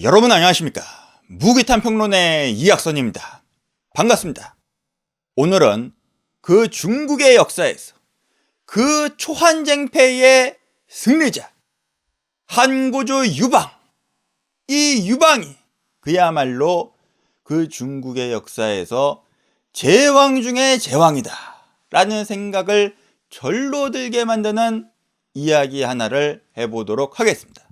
여러분 안녕하십니까? 무기탄 평론의 이학선입니다. 반갑습니다. 오늘은 그 중국의 역사에서 그 초한쟁패의 승리자 한고조 유방. 이 유방이 그야말로 그 중국의 역사에서 제왕 중의 제왕이다 라는 생각을 절로 들게 만드는 이야기 하나를 해보도록 하겠습니다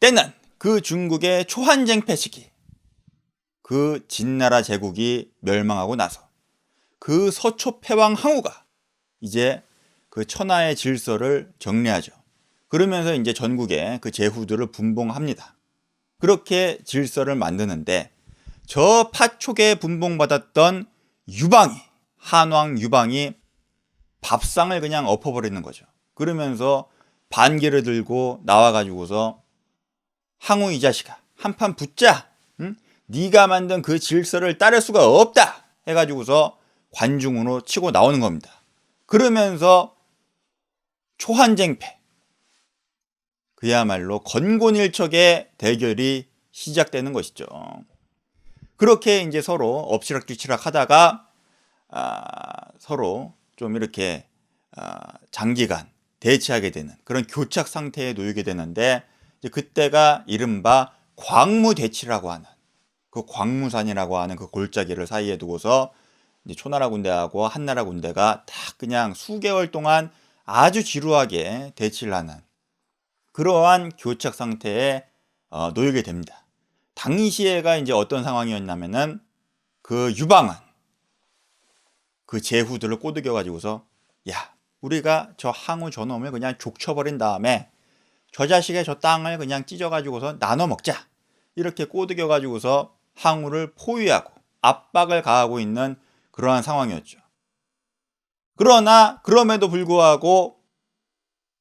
때는 그 중국의 초한쟁패 시기 그 진나라 제국이 멸망하고 나서 그 서초 패왕 항우가 이제 그 천하의 질서를 정리하죠. 그러면서 이제 전국에 그 제후들을 분봉합니다. 그렇게 질서를 만드는데 저 파촉에 분봉받았던 유방이 한왕 유방이 밥상을 그냥 엎어버리는 거죠. 그러면서 반기를 들고 나와가지고서 항우 이 자식아 한판 붙자. 응? 네가 만든 그 질서를 따를 수가 없다. 해가지고서 관중으로 치고 나오는 겁니다. 그러면서 초한쟁패. 그야말로 건곤일척의 대결이 시작되는 것이죠. 그렇게 이제 서로 엎치락뒤치락 하다가 아, 서로 좀 이렇게 아, 장기간 대치하게 되는 그런 교착 상태에 놓이게 되는데 그때가 이른바 광무대치라고 하는 그 광무산이라고 하는 그 골짜기를 사이에 두고서 이제 초나라 군대하고 한나라 군대가 딱 그냥 수개월 동안 아주 지루하게 대치를 하는 그러한 교착 상태에 어, 놓이게 됩니다. 당시에가 이제 어떤 상황이었냐면은 그 유방은 그 제후들을 꼬드겨 가지고서 야 우리가 저 항우 저놈을 그냥 족쳐버린 다음에 저 자식의 저 땅을 그냥 찢어가지고서 나눠 먹자. 이렇게 꼬드겨가지고서 항우를 포위하고 압박을 가하고 있는 그러한 상황이었죠. 그러나 그럼에도 불구하고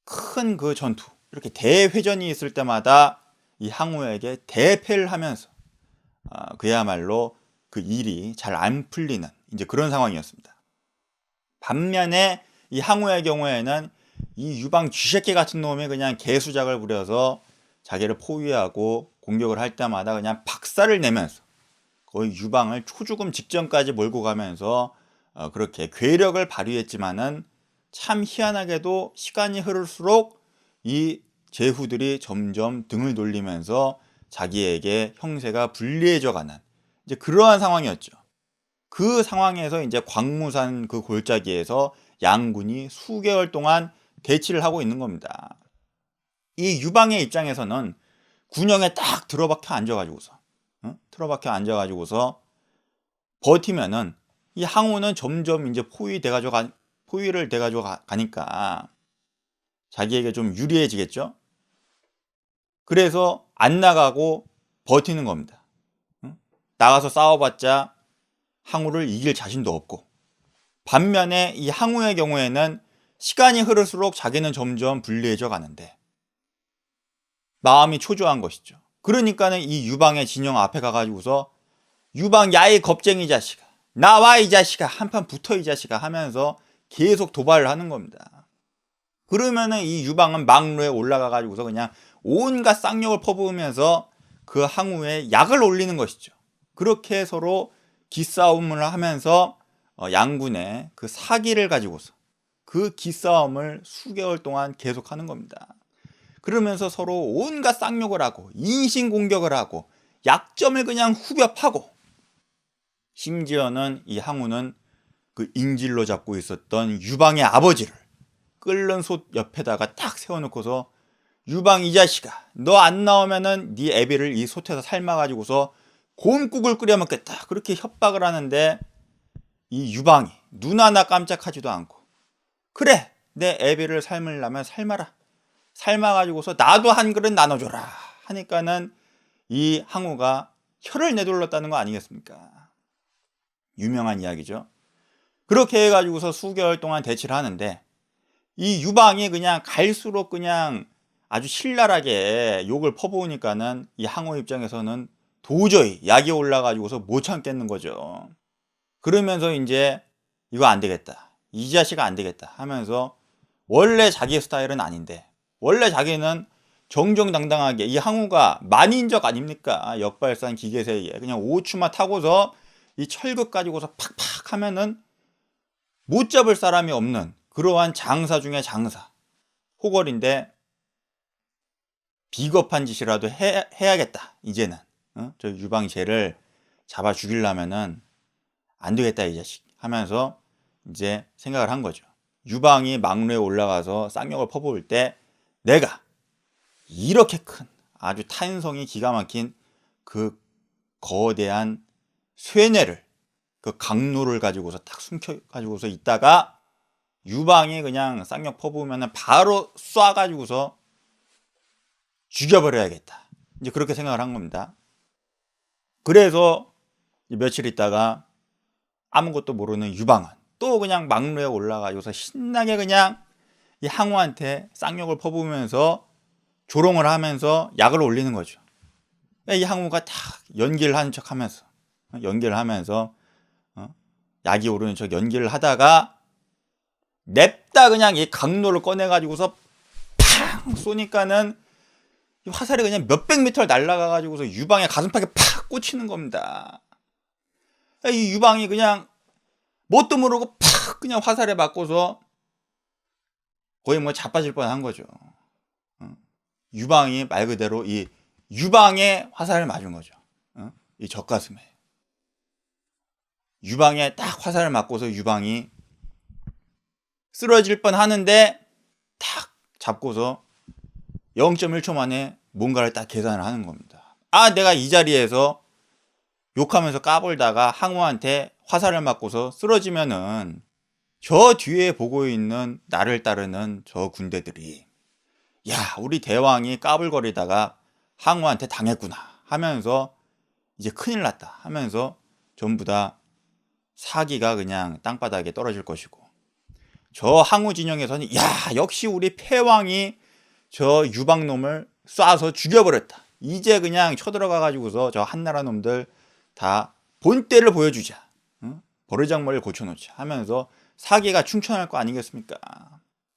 큰 그 전투, 이렇게 대회전이 있을 때마다 이 항우에게 대패를 하면서 아, 그야말로 그 일이 잘 안 풀리는 이제 그런 상황이었습니다. 반면에 이 항우의 경우에는 이 유방 쥐새끼 같은 놈이 그냥 개수작을 부려서 자기를 포위하고 공격을 할 때마다 그냥 박살을 내면서 거의 유방을 초죽음 직전까지 몰고 가면서 어 그렇게 괴력을 발휘했지만은 참 희한하게도 시간이 흐를수록 이 제후들이 점점 등을 돌리면서 자기에게 형세가 불리해져 가는 이제 그러한 상황이었죠. 그 상황에서 이제 광무산 그 골짜기에서 양군이 수개월 동안 대치를 하고 있는 겁니다. 이 유방의 입장에서는 군영에 딱 들어박혀 앉아가지고서 응? 틀어박혀 앉아가지고서 버티면은 이 항우는 점점 이제 포위돼가지고 가, 포위를 돼가지고 가, 가니까 자기에게 좀 유리해지겠죠. 그래서 안 나가고 버티는 겁니다. 응? 나가서 싸워봤자 항우를 이길 자신도 없고 반면에 이 항우의 경우에는 시간이 흐를수록 자기는 점점 불리해져 가는데 마음이 초조한 것이죠. 그러니까는 이 유방의 진영 앞에 가가지고서 유방 야이 겁쟁이 자식아 나와 이 자식아 한판 붙어 이 자식아 하면서 계속 도발을 하는 겁니다. 그러면은 이 유방은 막로에 올라가 가지고서 그냥 온갖 쌍욕을 퍼부으면서 그 항우에 약을 올리는 것이죠. 그렇게 서로 기싸움을 하면서 어, 양군의 그 사기를 가지고서 그 기싸움을 수개월 동안 계속하는 겁니다. 그러면서 서로 온갖 쌍욕을 하고 인신 공격을 하고 약점을 그냥 후벼 파고 심지어는 이 항우는 그 인질로 잡고 있었던 유방의 아버지를 끓는 솥 옆에다가 딱 세워놓고서 유방 이 자식아 너 안 나오면은 네 애비를 이 솥에서 삶아가지고서 곰국을 끓여 먹겠다 그렇게 협박을 하는데 이 유방이 눈 하나 깜짝하지도 않고 그래 내 애비를 삶으려면 삶아라 삶아가지고서 나도 한 그릇 나눠줘라 하니까는 이 항우가 혀를 내둘렀다는 거 아니겠습니까 유명한 이야기죠 그렇게 해가지고서 수개월 동안 대치를 하는데 이 유방이 그냥 갈수록 그냥 아주 신랄하게 욕을 퍼부으니까는 이 항우 입장에서는 도저히 약이 올라가지고서 못 참겠는 거죠. 그러면서 이제 이거 안 되겠다. 이 자식 안 되겠다 하면서 원래 자기 스타일은 아닌데 원래 자기는 정정당당하게 이 항우가 만인적 아닙니까? 역발산 기계세에 그냥 5추만 타고서 이 철급 가지고서 팍팍 하면은 못 잡을 사람이 없는 그러한 장사 중에 장사 호걸인데 비겁한 짓이라도 해, 해야겠다 이제는 어? 저 유방이 쟤를 잡아 죽이려면은 안 되겠다 이 자식 하면서 이제 생각을 한 거죠 유방이 막루에 올라가서 쌍욕을 퍼부을 때 내가 이렇게 큰 아주 탄성이 기가 막힌 그 거대한 쇠뇌를 그 강로를 가지고서 딱 숨겨 가지고서 있다가 유방이 그냥 쌍욕 퍼부으면 바로 쏴 가지고서 죽여버려야겠다. 이제 그렇게 생각을 한 겁니다. 그래서 며칠 있다가 아무것도 모르는 유방은 또 그냥 막루에 올라가지고서 신나게 그냥 이 항우한테 쌍욕을 퍼부으면서 조롱을 하면서 약을 올리는 거죠. 이 항우가 딱 연기를 하는 척 하면서 연기를 하면서 어? 약이 오르는 척 연기를 하다가 냅다 그냥 이 강로를 꺼내 가지고서 팡 쏘니까는 화살이 그냥 몇백 미터를 날아가 가지고서 유방의 가슴팍에 팍 꽂히는 겁니다. 이 유방이 그냥 뭣도 모르고 팍 그냥 화살에 맞고서 거의 뭐 자빠질 뻔한 거죠. 어? 유방이 말 그대로 이 유방에 화살을 맞은 거죠. 어? 이 젖가슴에. 유방에 딱 화살을 맞고서 유방이 쓰러질 뻔 하는데 탁 잡고서 0.1초 만에 뭔가를 딱 계산을 하는 겁니다. 아, 내가 이 자리에서 욕하면서 까불다가 항우한테 화살을 맞고서 쓰러지면은 저 뒤에 보고 있는 나를 따르는 저 군대들이 야, 우리 대왕이 까불거리다가 항우한테 당했구나 하면서 이제 큰일 났다 하면서 전부 다 사기가 그냥 땅바닥에 떨어질 것이고 저 항우 진영에서는 야, 역시 우리 패왕이 저 유방놈을 쏴서 죽여버렸다. 이제 그냥 쳐들어가 가지고서 저 한나라 놈들 다 본때를 보여주자. 응? 버르장머리를 고쳐놓자 하면서 사기가 충천할 거 아니겠습니까?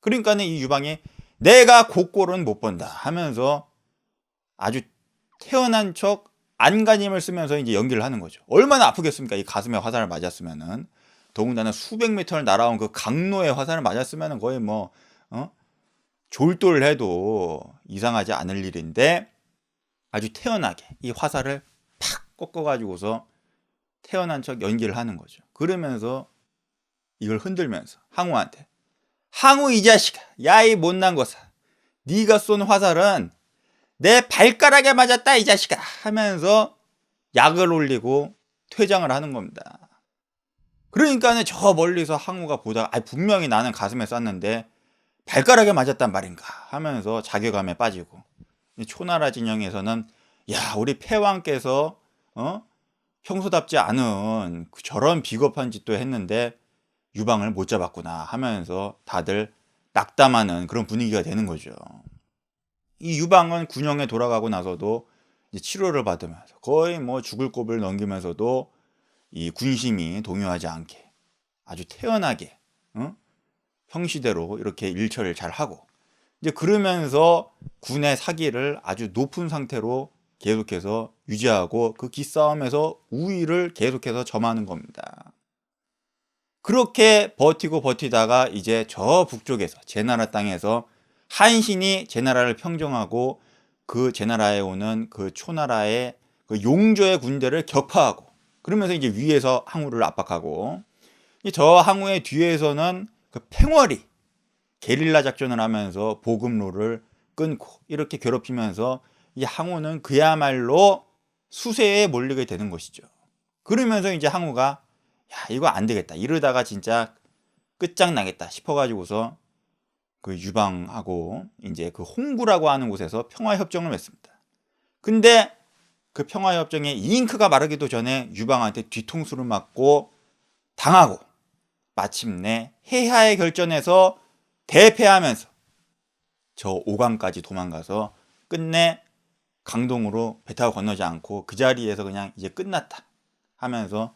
그러니까는 이 유방이 내가 곡골은 못 본다 하면서 아주 태어난 척 안간힘을 쓰면서 이제 연기를 하는 거죠. 얼마나 아프겠습니까? 이 가슴에 화살을 맞았으면은 더군다나 수백 미터를 날아온 그 강로에 화살을 맞았으면은 거의 뭐 어? 졸도를 해도 이상하지 않을 일인데 아주 태연하게 이 화살을 팍 꺾어가지고서 태어난 척 연기를 하는 거죠. 그러면서 이걸 흔들면서 항우한테 항우 이 자식아 야이 못난 것아 네가 쏜 화살은 내 발가락에 맞았다 이 자식아 하면서 약을 올리고 퇴장을 하는 겁니다. 그러니까는 저 멀리서 항우가 보다가 아 분명히 나는 가슴에 쐈는데 발가락에 맞았단 말인가 하면서 자괴감에 빠지고 초나라 진영에서는 야 우리 패왕께서 어 평소답지 않은 그 저런 비겁한 짓도 했는데 유방을 못 잡았구나 하면서 다들 낙담하는 그런 분위기가 되는 거죠. 이 유방은 군영에 돌아가고 나서도 치료를 받으면서 거의 뭐 죽을 곱을 넘기면서도 이 군심이 동요하지 않게 아주 태연하게 어? 형시대로 이렇게 일처리를 잘 하고 이제 그러면서 군의 사기를 아주 높은 상태로 계속해서 유지하고 그 기싸움에서 우위를 계속해서 점하는 겁니다. 그렇게 버티고 버티다가 이제 저 북쪽에서 제 나라 땅에서 한신이 제 나라를 평정하고 그 제 나라에 오는 그 초나라의 그 용조의 군대를 격파하고 그러면서 이제 위에서 항우를 압박하고 저 항우의 뒤에서는 그 팽월이 게릴라 작전을 하면서 보급로를 끊고 이렇게 괴롭히면서 이 항우는 그야말로 수세에 몰리게 되는 것이죠. 그러면서 이제 항우가 야 이거 안 되겠다 이러다가 진짜 끝장나겠다 싶어가지고서 그 유방하고 이제 그 홍구라고 하는 곳에서 평화협정을 맺습니다. 근데 그 평화협정에 잉크가 마르기도 전에 유방한테 뒤통수를 맞고 당하고 마침내 해하의 결전에서 대패하면서 저 오강까지 도망가서 끝내 강동으로 배 타고 건너지 않고 그 자리에서 그냥 이제 끝났다 하면서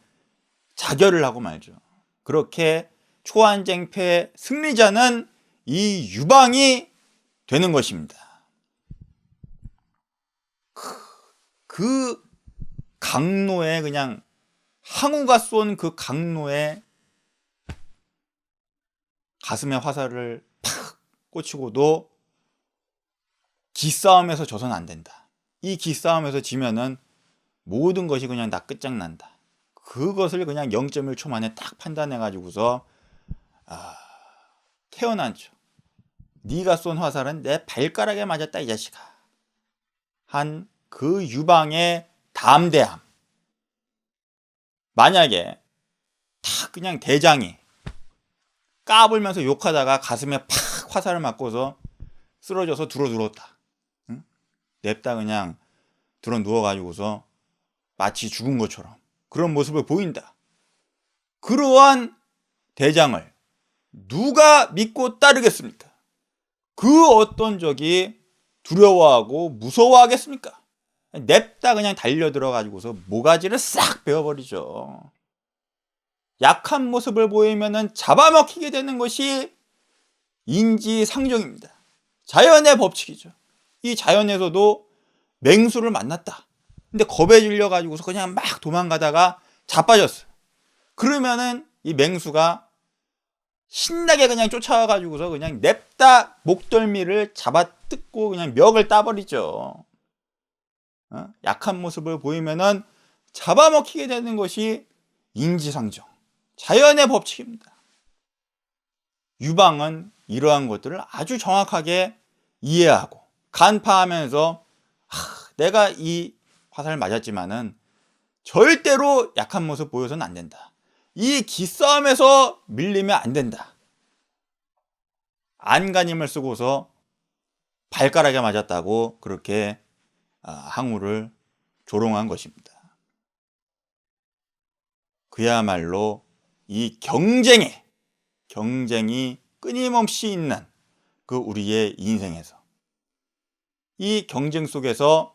자결을 하고 말죠. 그렇게 초안쟁패 승리자는 이 유방이 되는 것입니다. 그 강로에 그냥 항우가 쏜 그 강로에 가슴에 화살을 팍 꽂히고도 기싸움에서 져선 안 된다. 이 기싸움에서 지면은 모든 것이 그냥 다 끝장난다. 그것을 그냥 0.1초 만에 딱 판단해 가지고서 아, 태어난죠. 네가 쏜 화살은 내 발가락에 맞았다 이 자식아. 한 그 유방의 담대함. 만약에 탁 그냥 대장이 까불면서 욕하다가 가슴에 팍 화살을 맞고서 쓰러져서 들어 누웠다. 응? 냅다 그냥 들어 누워가지고서 마치 죽은 것처럼 그런 모습을 보인다. 그러한 대장을 누가 믿고 따르겠습니까? 그 어떤 적이 두려워하고 무서워하겠습니까? 냅다 그냥 달려들어 가지고서 모가지를 싹 베어버리죠. 약한 모습을 보이면은 잡아먹히게 되는 것이 인지상정입니다. 자연의 법칙이죠. 이 자연에서도 맹수를 만났다. 근데 겁에 질려 가지고서 그냥 막 도망가다가 자빠졌어. 그러면은 이 맹수가 신나게 그냥 쫓아와 가지고서 그냥 냅다 목덜미를 잡아 뜯고 그냥 멱을 따버리죠. 어? 약한 모습을 보이면은 잡아먹히게 되는 것이 인지상정. 자연의 법칙입니다. 유방은 이러한 것들을 아주 정확하게 이해하고 간파하면서 하, 내가 이 화살 맞았지만은 절대로 약한 모습 보여서는 안 된다. 이 기싸움에서 밀리면 안 된다. 안간힘을 쓰고서 발가락에 맞았다고 그렇게 아, 항우를 조롱한 것입니다. 그야말로 이 경쟁에 경쟁이 끊임없이 있는 그 우리의 인생에서 이 경쟁 속에서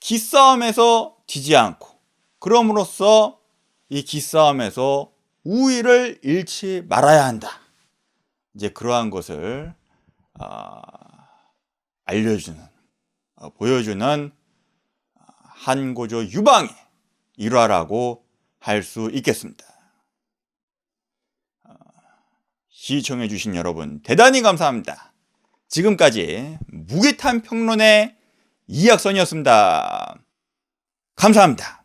기싸움에서 지지 않고 그럼으로써 이 기싸움에서 우위를 잃지 말아야 한다. 이제 그러한 것을 어, 알려주는 어, 보여주는 한고조 유방의 일화라고 할 수 있겠습니다. 어, 시청해 주신 여러분 대단히 감사합니다. 지금까지 무기탄 평론의 이학선이었습니다. 감사합니다.